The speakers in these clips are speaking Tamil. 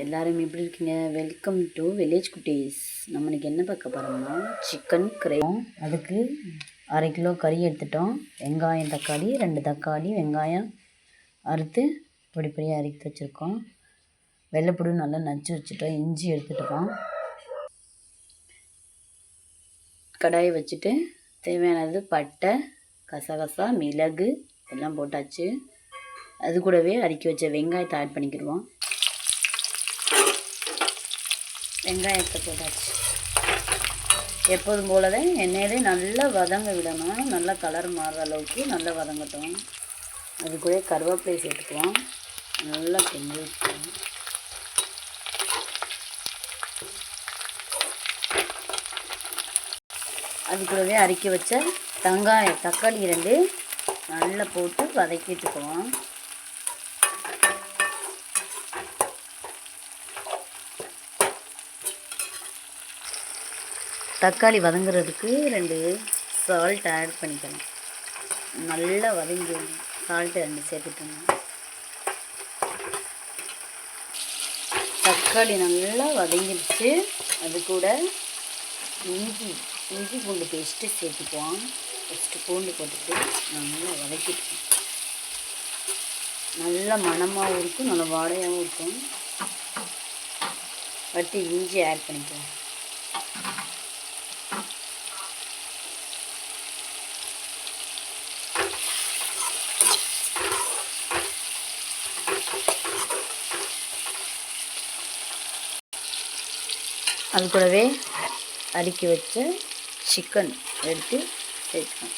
எல்லோரும் எப்படி இருக்கீங்க? வெல்கம் டு வில்லேஜ் குட்டீஸ் நம்ம இன்றைக்கி என்ன பார்க்க போகிறோம்னா சிக்கன் கிரேம் அதுக்கு அரை கிலோ கறி எடுத்துட்டோம். வெங்காயம் தக்காளி ரெண்டு தக்காளி வெங்காயம் அறுத்து பொடி பொடியாக அரைத்து வச்சுருக்கோம். வெள்ளைப்பூடு நல்லா நச்சு வச்சுட்டோம். இஞ்சி எடுத்துட்டோம் கடாயை வச்சுட்டு தேவையானது பட்டை கசகசா மிளகு எல்லாம் போட்டாச்சு. அது கூடவே அரிக்கி வச்ச வெங்காயத்தை ஆட் பண்ணிக்கிடுவோம். வெங்காயத்தை போட்டாச்சு. எப்போதும் போல எண்ணெயிலே நல்லா வதங்க விடணும். நல்லா கலர் மாறுற அளவுக்கு நல்லா வதங்கட்டும். அது கூட கருவேப்பிலை சேர்த்துக்குவோம். நல்லா கிண்டி வச்சுக்கோம் அது கூடவே அரிக்கி வச்ச தங்காயம் தக்காளி ரெண்டு நல்லா போட்டு வதக்கிட்டுக்குவோம். தக்காளி வதங்குறதுக்கு ரெண்டு சால்ட் ஆட் பண்ணிக்கணும். நல்லா வதங்கி சால்ட்டு ரெண்டு சேர்த்துட்டோம் தக்காளி நல்லா வதங்கிடுச்சு. அது கூட இஞ்சி இஞ்சி பூண்டு பேஸ்ட்டு சேர்த்துக்குவோம். ஃபஸ்ட்டு பூண்டு போட்டுட்டு நல்லா வதக்கிட்டு நல்லா மணமாகவும் இருக்கும் நல்லா வாடையாகவும் இருக்கும். வட்டி இஞ்சி ஆட் பண்ணிக்குவோம் அது கூடவே அடுக்கி வச்ச சிக்கன் எடுத்து சேர்க்கணும்.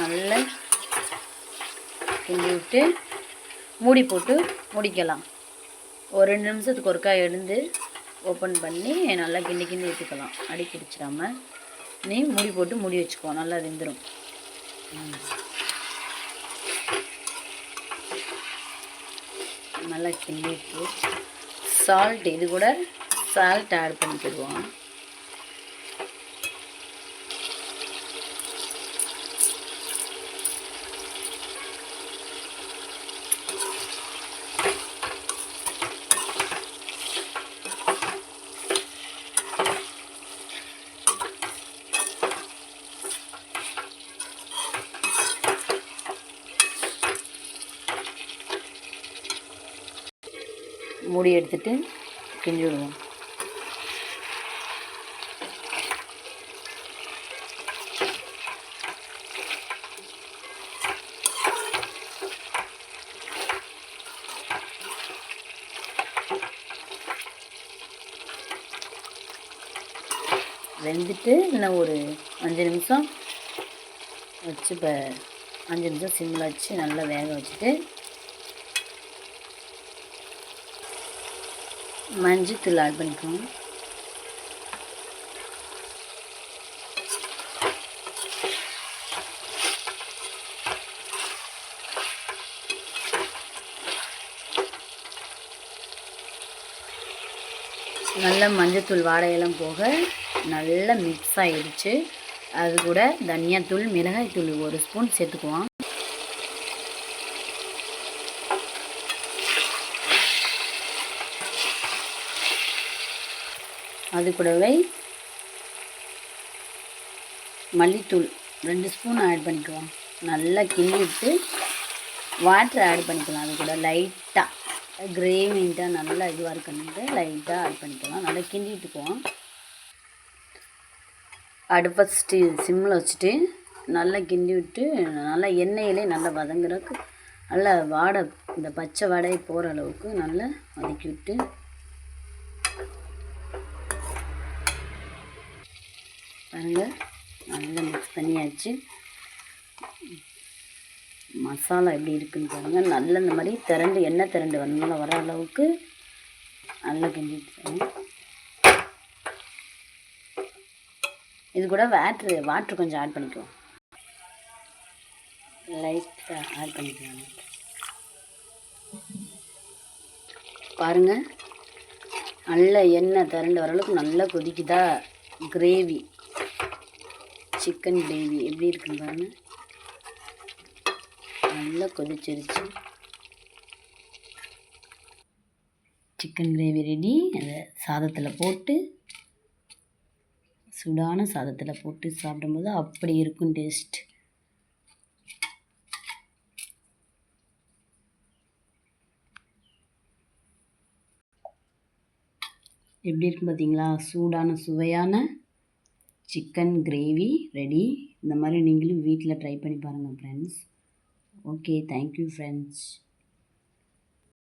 நல்லா கிண்டி விட்டு மூடி போட்டு முடிக்கலாம். ஒரு ரெண்டு நிமிஷத்துக்கு ஒருக்கா எழுந்து ஓப்பன் பண்ணி நல்லா கிண்டி கிண்டி எடுத்துக்கலாம். அடி பிடிச்சிடாம நீ மூடி போட்டு மூடி வச்சுக்கோ நல்லா வெந்துடும் நல்லா கிண்டிட்டு சால்ட் இது கூட சால்ட் ஆட் பண்ணிக்கிடுவோம். மூடி எடுத்துட்டு கிண்டி விடுவோம். வெந்துட்டு இன்னும் ஒரு அஞ்சு நிமிஷம் வச்சு இப்போ அஞ்சு நிமிஷம் சிம்மில் வச்சு நல்லா வேக வச்சுட்டு மஞ்சத்தூள் ஆட் பண்ணிக்கோங்க நல்லா மஞ்சத்தூள் வாடையெல்லாம் போக நல்லா மிக்ஸ் ஆகிடுச்சு அது கூட தனியாத்தூள் மிளகாய்த்தூள் ஒரு ஸ்பூன் சேர்த்துக்குவோம். அது கூடவே மல்லித்தூள் ரெண்டு ஸ்பூன் ஆட் பண்ணிக்குவோம். நல்லா கிண்டி வாட்டர் ஆட் பண்ணிக்கலாம். அது கூட லைட்டாக கிரேவின்ட்டாக நல்லா இதுவாக இருக்கணுன்ட்டு லைட்டாக ஆட் பண்ணிக்கலாம். நல்லா கிண்டி விட்டுக்குவோம் அடுப்பை ஸ்டி சிம்மில் வச்சுட்டு நல்லா கிண்டி விட்டு நல்லா எண்ணெயிலே நல்லா வதங்குறதுக்கு நல்லா வாடை இந்த பச்சை வாடகை போகிற அளவுக்கு நல்லா வதக்கி விட்டு பாருங்கள் நல்லா மிக்ஸ் பண்ணியாச்சு. மசாலா எப்படி இருக்குன்னு பாருங்கள் நல்ல இந்த மாதிரி திரண்டு எண்ணெய் திரண்டு வரணும் வர அளவுக்கு நல்லா கிண்டி இது கூட வாட்ரு வாட்ரு கொஞ்சம் ஆட் பண்ணிக்குவோம். லைட்டாக ஆட் பண்ணிக்கலாம். பாருங்கள் நல்ல எண்ணெய் திரண்டு வர அளவுக்கு நல்லா கொதிக்குதா? Gravy chicken gravy. எப்படி இருக்குன்னு பாருங்கள் நல்லா கொதிச்சிருச்சு. சிக்கன் கிரேவி ரெடி அதை சாதத்தில் போட்டு சூடான சாதத்தில் போட்டு சாப்பிடும்போது அப்படி இருக்கும் டேஸ்ட் எப்படி இருக்கும் பார்த்தீங்களா சூடான சுவையான சிக்கன் கிரேவி ரெடி. இந்த மாதிரி நீங்களும் வீட்டில் ட்ரை பண்ணி பாருங்கள் ஃப்ரெண்ட்ஸ் ஓகே தேங்க்யூ ஃப்ரெண்ட்ஸ்